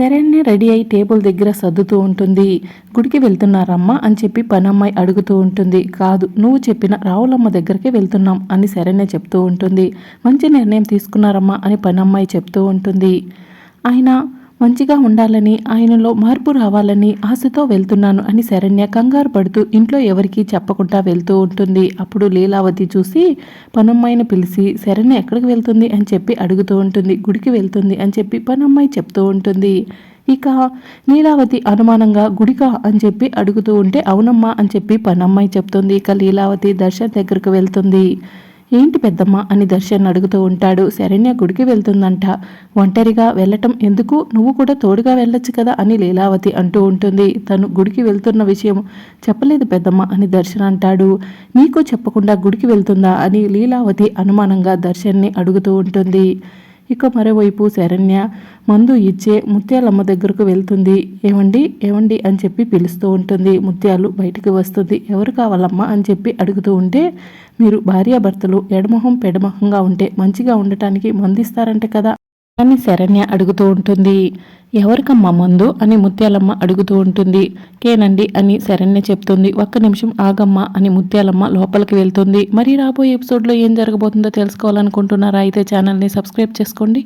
Saranya ready అయి table దగ్గర సర్దుతూ ఉంటుంది. గుడికి వెళ్తున్నారమ్మా అని చెప్పి పనమ్మాయి అడుగుతూ ఉంటుంది. కాదు నువ్వు చెప్పిన రావులమ్మ దగ్గరికి వెళ్తున్నాం అని శరణ్య చెప్తూ ఉంటుంది. మంచి నిర్ణయం తీసుకున్నారమ్మా అని పనమ్మాయి చెప్తూ ఉంటుంది. ఆయన మంచిగా ఉండాలని ఆయనలో మార్పు రావాలని ఆశతో వెళ్తున్నాను అని శరణ్య కంగారు పడుతూ ఇంట్లో ఎవరికీ చెప్పకుండా వెళ్తూ ఉంటుంది. అప్పుడు లీలావతి చూసి పనమ్మాయిని పిలిచి శరణ్య ఎక్కడికి వెళ్తుంది? అని చెప్పి అడుగుతూ ఉంటుంది. గుడికి వెళ్తుంది? అని చెప్పి పనమ్మాయి చెప్తూ ఉంటుంది. ఇక లీలావతి అనుమానంగా గుడికా? అని చెప్పి అడుగుతూ ఉంటే అవునమ్మా అని చెప్పి పనమ్మాయి చెప్తుంది. ఇక లీలావతి దర్శన్ దగ్గరకు వెళ్తుంది. ఏంటి పెద్దమ్మ అని దర్శన్ అడుగుతూ ఉంటాడు. శరణ్య గుడికి వెళ్తుందంట. ఒంటరిగా వెళ్ళటం ఎందుకు? నువ్వు కూడా తోడుగా వెళ్ళొచ్చు కదా అని లీలావతి అంటూ ఉంటుంది. తను గుడికి వెళ్తున్న విషయం చెప్పలేదు పెద్దమ్మ అని దర్శన్ అంటాడు. నీకు చెప్పకుండా గుడికి వెళ్తుందా అని లీలావతి అనుమానంగా దర్శన్ని అడుగుతూ ఉంటుంది. ఇక మరోవైపు శరణ్య మందు ఇచ్చే ముత్యాలమ్మ దగ్గరకు వెళ్తుంది. ఏమండి ఏమండి అని చెప్పి పిలుస్తూ ఉంటుంది. ముత్యాలు బయటికి వస్తుంది. ఎవరు కావాలమ్మా? అని చెప్పి అడుగుతూ ఉంటే మీరు భార్యాభర్తలు ఎడమొహం పెడమొహంగా ఉంటే మంచిగా ఉండటానికి మందిస్తారంట కదా. అని శరణ్య అడుగుతూ ఉంటుంది. ఎవరికమ్మా మందు? అని ముత్యాలమ్మ అడుగుతూ ఉంటుంది. కేనండి అని శరణ్య చెప్తుంది. ఒక్క నిమిషం ఆగమ్మ అని ముత్యాలమ్మ లోపలికి వెళ్తుంది. మరి రాబోయే ఎపిసోడ్లో ఏం జరగబోతుందో తెలుసుకోవాలనుకుంటున్నారా? అయితే ఛానల్ని సబ్స్క్రైబ్ చేసుకోండి.